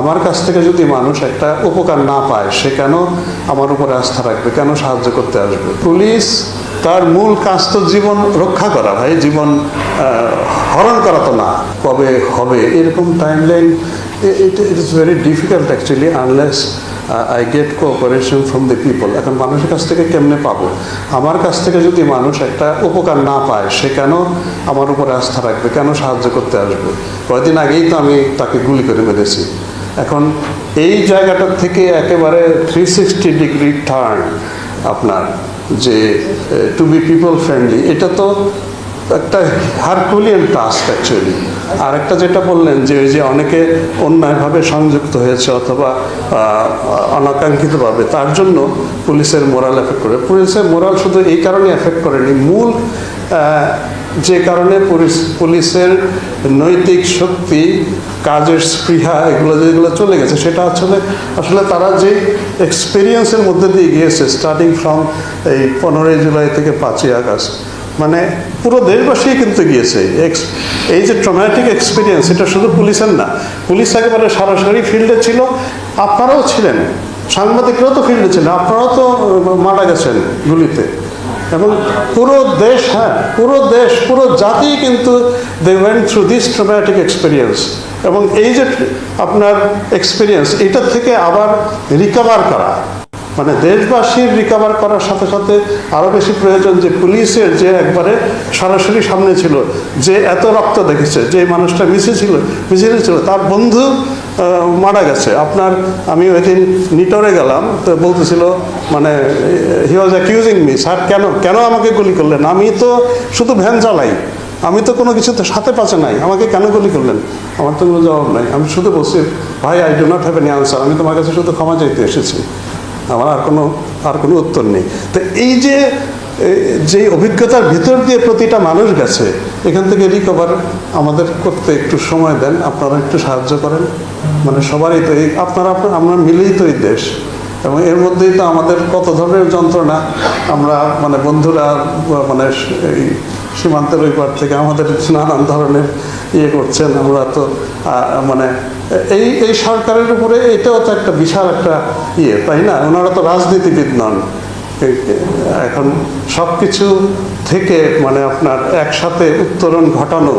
আমার কাছ থেকে যদি মানুষ একটা উপকার না পায়, সে কেন আমার উপরে আস্থা রাখবে? কেন সাহায্য করতে আসবে? পুলিশ তার মূল কাজ তো জীবন রক্ষা করা, ভাই। জীবন হরণ করা তো না। কবে হবে? এরকম time line it is very difficult actually unless I get cooperation from the people এখন মানুষের কাছ থেকে কেমনে পাবো? আমার কাছ থেকে যদি মানুষ একটা উপকার না পায়, সে কেন আমার উপরে আস্থা রাখবে? কেন সাহায্য করতে আসবে? কয়েকদিন আগেই তো আমি তাকে গুলি করে মেরেছি। এখন এই জায়গাটার থেকে একেবারে থ্রি সিক্সটি ডিগ্রি টার্ন আপনার, যে টু বি পিপল ফ্রেন্ডলি এটা তো একটা হারকুলিয়ান টাস্ক অ্যাকচুয়ালি আর একটা যেটা বললেন যে, ওই যে অনেকে অন্যায়ভাবে সংযুক্ত হয়েছে অথবা অনাকাঙ্ক্ষিতভাবে, তার জন্য পুলিশের মোরাল এফেক্ট করে। পুলিশের মোরাল শুধু এই কারণে এফেক্ট করেনি, মূল যে কারণে পুলিশ- পুলিশের নৈতিক শক্তি, কাজের স্পৃহা, এগুলো যেগুলো চলে গেছে, সেটা আসলে আসলে তারা যে এক্সপিরিয়েন্সের মধ্যে দিয়ে গিয়েছে স্টার্টিং ফ্রম এই পনেরোই জুলাই থেকে পাঁচই আগস্ট মানে পুরো দেশবাসী কিন্তু গিয়েছে। এই যে ট্রমাটিক এক্সপিরিয়েন্স এটা শুধু পুলিশের না, পুলিশ একেবারে সরাসরি ফিল্ডে ছিল, আপনারাও ছিলেন, সাংবাদিকরাও তো ফিল্ডে ছিলেন, আপনারাও তো মারা গেছেন গুলিতে। এবং পুরো দেশ হ্যাঁ পুরো দেশ, পুরো জাতি কিন্তু they went through this traumatic experience এবং এই যে আপনার এক্সপিরিয়েন্স এটার থেকে আবার রিকভার করা। মানে দেশবাসীর রিকভার করার সাথে সাথে আরও বেশি প্রয়োজন যে পুলিশের যে একবারে সরাসরি সামনে ছিল, যে এত রক্ত দেখেছে, যে মানুষটা মিশে ছিল মিছিলে ছিল তার বন্ধু মারা গেছে। আপনার আমি ওই দিন নিটরে গেলাম, তো বলতেছিল মানে he was accusing me sir, কেন কেন আমাকে গুলি করলেন? আমি তো শুধু ভ্যান চালাই, আমি তো কোনো কিছুতে সাথে পাচ্ছে নাই, আমাকে কেন গুলি করলেন? আমার তো কোনো জবাব নাই। আমি শুধু বলছি, ভাই I do not have any answer আমি তোমার কাছে শুধু ক্ষমা চাইতে এসেছি। আমার আর কোনো আর কোনো উত্তর নেই। তো এই যে যে অভিজ্ঞতার ভিতর দিয়ে প্রতিটা মানুষ গেছে, এখান থেকে রিকভার আমাদের করতে একটু সময় দেন, আপনারা একটু সাহায্য করেন। মানে সবারই তো এই, আপনারা, আমরা মিলেই তো এই দেশ। এবং এর মধ্যেই তো আমাদের কত ধরনের যন্ত্রণা, আমরা মানে বন্ধুরা মানে এই সীমান্তের ওই পার থেকে আমাদের নানান ধরনের ইয়ে করছেন, আমরা তো মানে এই এই সরকারের উপরে এটাও তো একটা বিশাল একটা ইয়ে তাই না? ওনারা তো রাজনীতিবিদ নন। এখন সব কিছু থেকে মানে আপনার একসাথে উত্তরণ ঘটানো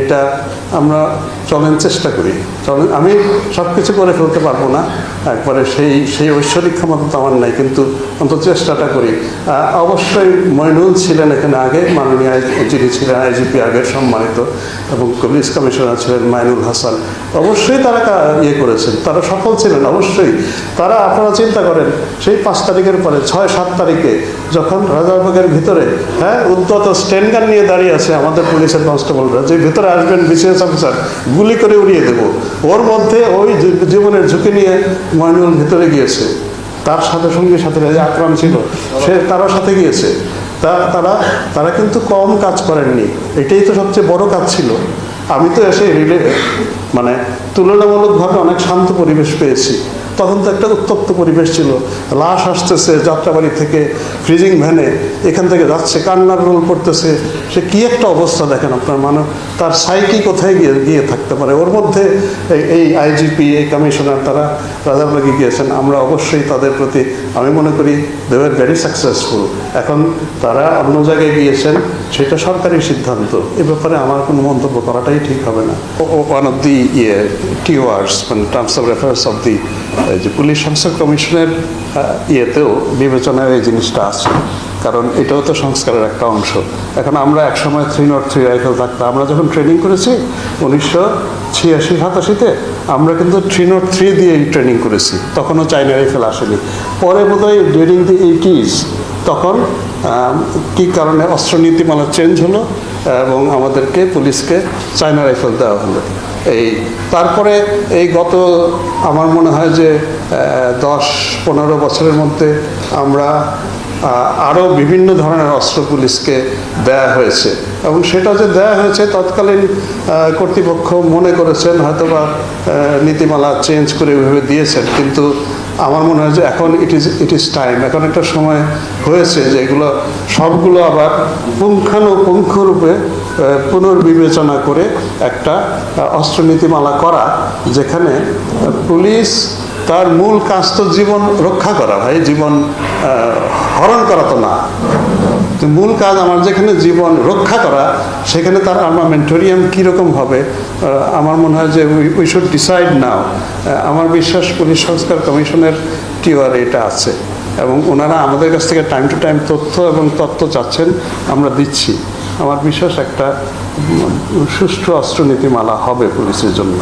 এটা আমরা চলেন চেষ্টা করি। চলেন আমি সব কিছু করে ফেলতে পারব না। একবারে সেই সেই ঐশ্বরিক ক্ষমতা তো আমার নাই, কিন্তু অন্তত চেষ্টাটা করি। অবশ্যই মইনুল ছিলেন এখানে আগে, মাননীয় যিনি ছিলেন আইজিপি আগের সম্মানিত, এবং পুলিশ কমিশনার ছিলেন মাইনুল হাসান। অবশ্যই তারা ইয়ে করেছেন, তারা সফল ছিলেন, অবশ্যই। তারা, আপনারা চিন্তা করেন, সেই পাঁচ তারিখের পরে, ছয়, সাত তারিখে যখন রাজারবাগের ভিতরে হ্যাঁ উদ্যত স্টেনগান নিয়ে দাঁড়িয়ে আছে আমাদের পুলিশের কনস্টেবলরা, যে ভিতরে আসবেন বিসিএস অফিসার, গুলি করে উড়িয়ে দেব। ওর মধ্যে ওই জীবনের ঝুঁকি নিয়ে ময়নুল ভিতরে গিয়েছে। তার সাথে সঙ্গে সাথে যে আকরাম ছিল, সে তারও সাথে গিয়েছে। তা, তারা তারা কিন্তু কম কাজ করেননি। এটাই তো সবচেয়ে বড় কাজ ছিল। আমি তো এসে রিলে মানে তুলনামূলকভাবে অনেক শান্ত পরিবেশ পেয়েছি। তখন তো একটা উত্তপ্ত পরিবেশ ছিল। লাশ আসতেছে যাত্রাবাড়ি থেকে ফ্রিজিং ভ্যানে। এখান থেকে যাচ্ছে কান্নার রোল করতেছে, সে কি একটা অবস্থা দেখেন আপনার মানে তার সাইকি কোথায় গিয়ে গিয়ে থাকতে পারে? ওর মধ্যে এই- আইজিপি, এই কমিশনার তারা রাজারবাগে গিয়েছেন। আমরা অবশ্যই তাদের প্রতি, আমি মনে করি দে ওয়ার ভেরি সাকসেসফুল এখন তারা অন্য জায়গায় গিয়েছেন সেটা সরকারি সিদ্ধান্ত। এ ব্যাপারে আমার কোনো মন্তব্য করাটাই ঠিক হবে না। ওয়ান অফ দি ইয়ে টিওয়ার্স মানে terms of reference of the যে পুলিশ সংস্কার কমিশনের ইয়েতেও বিবেচনায় এই জিনিসটা আছে কারণ এটাও তো সংস্কারের একটা অংশ। এখন আমরা একসময় থ্রি নট থ্রি রাইফেল থাকতাম। আমরা যখন ট্রেনিং করেছি, উনিশশো ছিয়াশি সাতাশিতে আমরা কিন্তু থ্রি নট থ্রি দিয়েই ট্রেনিং করেছি। তখনও চাইনা রাইফেল আসেনি। পরে বোধহয় ডিউরিং দি এইটিজ তখন কি কারণে অস্ত্র নীতিমালা চেঞ্জ হলো এবং আমাদেরকে পুলিশকে চায়না রাইফেল দেওয়া হলো। এই, তারপরে এই গত, আমার মনে হয় যে দশ, পনেরো বছরের মধ্যে আমরা আরও বিভিন্ন ধরনের অস্ত্র পুলিশকে দেয়া হয়েছে। এবং সেটা যে দেয়া হয়েছে তৎকালীন কর্তৃপক্ষ মনে করেছেন, হয়তোবা নীতিমালা চেঞ্জ করে ওইভাবে দিয়েছেন। কিন্তু আমার মনে হয় যে এখন it is it is time এখন একটা সময় হয়েছে যে এগুলো সবগুলো আবার পুঙ্খানুপুঙ্খরূপে পুনর্বিবেচনা করে একটা অস্ত্রনীতিমালা করা, যেখানে পুলিশ তার মূল কাজ তো জীবন রক্ষা করা। ভাই, জীবন হরণ করা তো না। তো মূল কাজ আমার যেখানে জীবন রক্ষা করা, সেখানে তার আর্মামেন্টোরিয়াম কীরকম হবে আমার মনে হয় যে উই শুড ডিসাইড নাও আমার বিশ্বাস পুলিশ সংস্কার কমিশনের টিওয়ারে এটা আছে এবং ওনারা আমাদের কাছ থেকে টাইম টু টাইম তথ্য এবং তত্ত্ব চাচ্ছেন, আমরা দিচ্ছি। আমার বিশ্বাস একটা সুষ্ঠু অস্ত্রনীতিমালা হবে পুলিশের জন্য।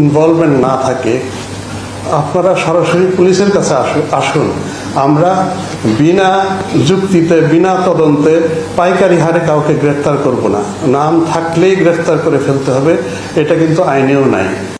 ইনভলভমেন্ট না থাকে আপনারা সরাসরি পুলিশের কাছে আসু- আসুন। আমরা বিনা যুক্তিতে, বিনা তদন্তে পাইকারি হারে কাউকে গ্রেফতার করব না। নাম থাকলেই গ্রেফতার করে ফেলতে হবে, এটা কিন্তু আইনেও নাই।